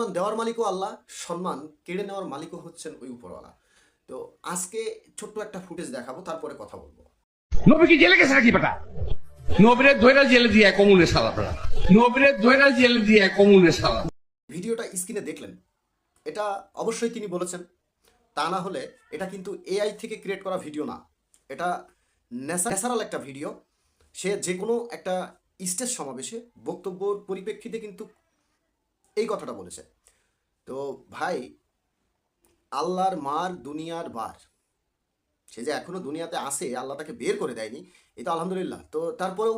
সম্মান দেওয়ার মালিকও আল্লাহ সম্মান কেড়ে নেওয়ার মালিকও হচ্ছেন ওই উপরওয়ালা। তো আজকে ছোট্ট একটা ফুটেজ দেখাবো তারপরে কথা বলব। নবী কি জেলে গেছে নাকি বেটা? নবীরে ধৈরা জেলে দিয়ে কমুনে সালা বেটা। নবীরে ধৈরা জেলে দিয়ে কমুনে সালা ভিডিওটা স্ক্রিনে দেখলেন। এটা অবশ্যই তিনি বলেছেন। তা না হলে এটা কিন্তু এআই থেকে ক্রিয়েট করা ভিডিও না। এটা ন্যাচারাল একটা ভিডিও সে যে কোনো একটা স্টেজ সমাবেশে বক্তব্যর পরিপ্রেক্ষিতে কিন্তু এই কথাটা বলেছে। তো ভাই, আল্লাহর মার দুনিয়ার বার। সে যে এখনও দুনিয়াতে আসে আল্লাহ তাকে বের করে দেয়নি এটা আলহামদুলিল্লাহ। তো তারপরেও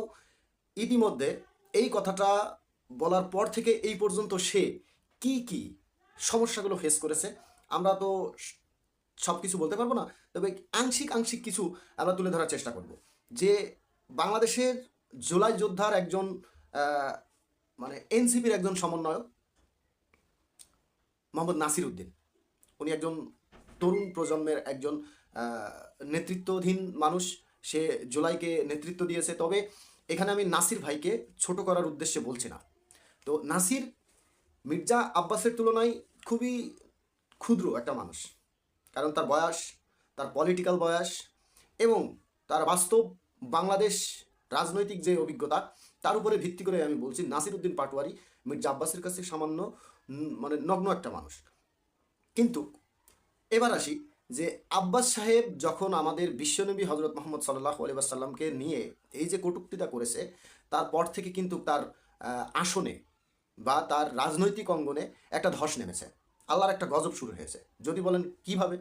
ইতিমধ্যে এই কথাটা বলার পর থেকে এই পর্যন্ত সে কি কি সমস্যাগুলো ফেস করেছে, আমরা তো সব কিছু বলতে পারব না, তবে আংশিক আংশিক কিছু আমরা তুলে ধরার চেষ্টা করব। যে বাংলাদেশের জুলাই যোদ্ধার একজন মানে এনসিপির একজন সমন্বয়ক মোহাম্মদ নাসির উদ্দিন। উনি একজন তরুণ প্রজন্মের একজন নেতৃত্বাধীন মানুষ। সে জুলাইকে নেতৃত্ব দিয়েছে। তবে এখানে আমি নাসির ভাইকে ছোট করার উদ্দেশ্যে বলছি না। তো নাসির মির্জা আব্বাসের তুলনায় খুবই ক্ষুদ্র একটা মানুষ। কারণ তার বয়স, তার পলিটিক্যাল বয়স এবং তার বাস্তব বাংলাদেশ রাজনৈতিক যে অভিজ্ঞতা, তার উপরে ভিত্তি করে আমি বলছি নাসির উদ্দিন পাটোয়ারি মির্জা আব্বাসের কাছে সামান্য মানে নগ্ন একটা মানুষ। কিন্তু এবার আসি যে আব্বাস সাহেব যখন আমাদের বিশ্বনবী হজরত মোহাম্মদ সাল্লাহ আলিবাসাল্লামকে নিয়ে এই যে কটুক্তিটা করেছে, তারপর থেকে কিন্তু তার আসনে বা তার রাজনৈতিক অঙ্গনে একটা ধস নেমেছে। আল্লাহর একটা গজব শুরু হয়েছে। যদি বলেন কীভাবে?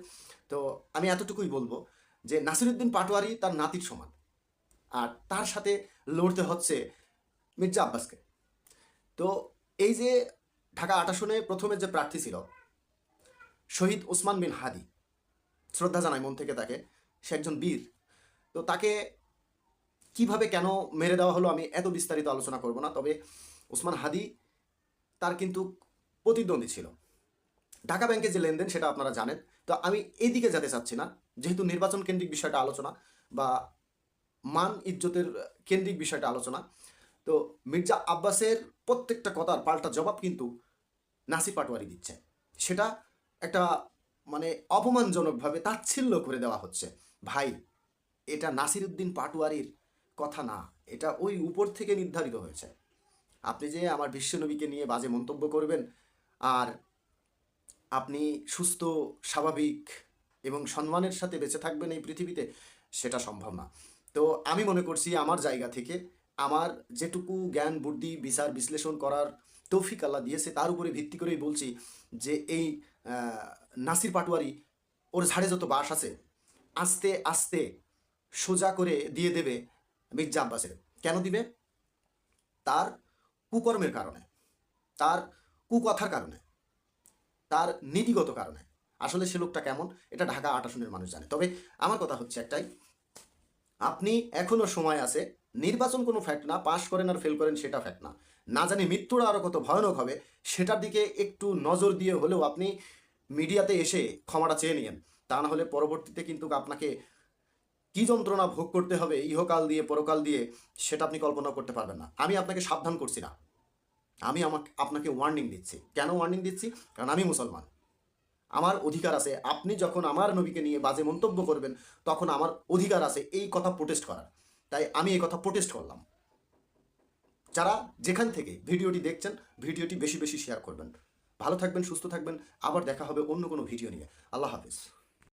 তো আমি এতটুকুই বলব যে নাসিরুদ্দিন পাটোয়ারি তার নাতির সমান। আর তার সাথে লড়তে হচ্ছে মির্জা আব্বাসকে। তো এই যে ঢাকা আট প্রথমে যে প্রার্থী ছিল, শহীদ ওসমান বিন হাদি, শ্রদ্ধা জানায় মন থেকে তাকে, সে একজন বীর। তো তাকে কীভাবে কেন মেরে দেওয়া হলো আমি এত বিস্তারিত আলোচনা করব না, তবে ওসমান হাদি তার কিন্তু প্রতিদ্বন্দ্বী ছিল। ঢাকা ব্যাংকে যে লেনদেন সেটা আপনারা জানেন। তো আমি এইদিকে যেতে চাচ্ছি না, যেহেতু নির্বাচন কেন্দ্রিক বিষয়টা আলোচনা বা মান ইজ্জতের কেন্দ্রিক বিষয়টা আলোচনা, তো মির্জা আব্বাসের প্রত্যেকটা কথার পাল্টা জবাব কিন্তু নাসি পাটোয়ারি দিচ্ছে। সেটা একটা মানে অপমানজনকভাবে তাচ্ছিল্য করে দেওয়া হচ্ছে। ভাই, এটা নাসির উদ্দিন পাটোয়ারির কথা না। এটা ওই উপর থেকে নির্ধারিত হয়েছে। আপনি যে আমার বিশ্বনবীকে নিয়ে বাজে মন্তব্য করবেন আর আপনি সুস্থ, স্বাভাবিক এবং সম্মানের সাথে বেঁচে থাকবেন এই পৃথিবীতে, সেটা সম্ভব না। তো আমি মনে করছি আমার জায়গা থেকে আমার যেটুকু জ্ঞান, বুদ্ধি, বিচার, বিশ্লেষণ করার তৌফিক আল্লাহ দিয়েছে, তার উপরে ভিত্তি করেই বলছি যে এই নাসির পাটোয়ারি, ওর ঝাড়ে যত বাস আছে, আস্তে আস্তে সোজা করে দিয়ে দেবে মির্জা আব্বাসের। কেন দিবে? তার কুকর্মের কারণে, তার কুকথার কারণে, তার নীতিগত কারণে। আসলে সে লোকটা কেমন? এটা ঢাকা আট আসনের মানুষ জানে। তবে আমার কথা হচ্ছে একটাই, আপনি এখনও সময় আছে নির্বাচন কোনো ফ্যাক্ট না পাশ করেন আর ফেল করেন সেটা ফ্যাক্ট না। না জানি মৃত্যুরা আরও কত ভয়ানক হবে, সেটার দিকে একটু নজর দিয়ে হলেও আপনি মিডিয়াতে এসে ক্ষমাটা চেয়ে নিয়েন। তা না হলে পরবর্তীতে কিন্তু আপনাকে কি যন্ত্রণা ভোগ করতে হবে, ইহকাল দিয়ে, পরকাল দিয়ে, সেটা আপনি কল্পনা করতে পারবেন না। আমি আপনাকে সাবধান করছি না। আমি আমাকে, আপনাকে ওয়ার্নিং দিচ্ছি। কেন ওয়ার্নিং দিচ্ছি? কারণ আমি মুসলমান। আমার অধিকার আছে। আপনি যখন আমার নবীকে নিয়ে বাজে মন্তব্য করবেন, তখন আমার অধিকার আছে এই কথা প্রোটেস্ট করার। তাই আমি এই কথা প্রোটেস্ট করলাম। যারা যেখান থেকে ভিডিওটি দেখছেন, ভিডিওটি বেশি বেশি শেয়ার করবেন। ভালো থাকবেন, সুস্থ থাকবেন। আবার দেখা হবে অন্য কোনো ভিডিও নিয়ে। আল্লাহ হাফিজ।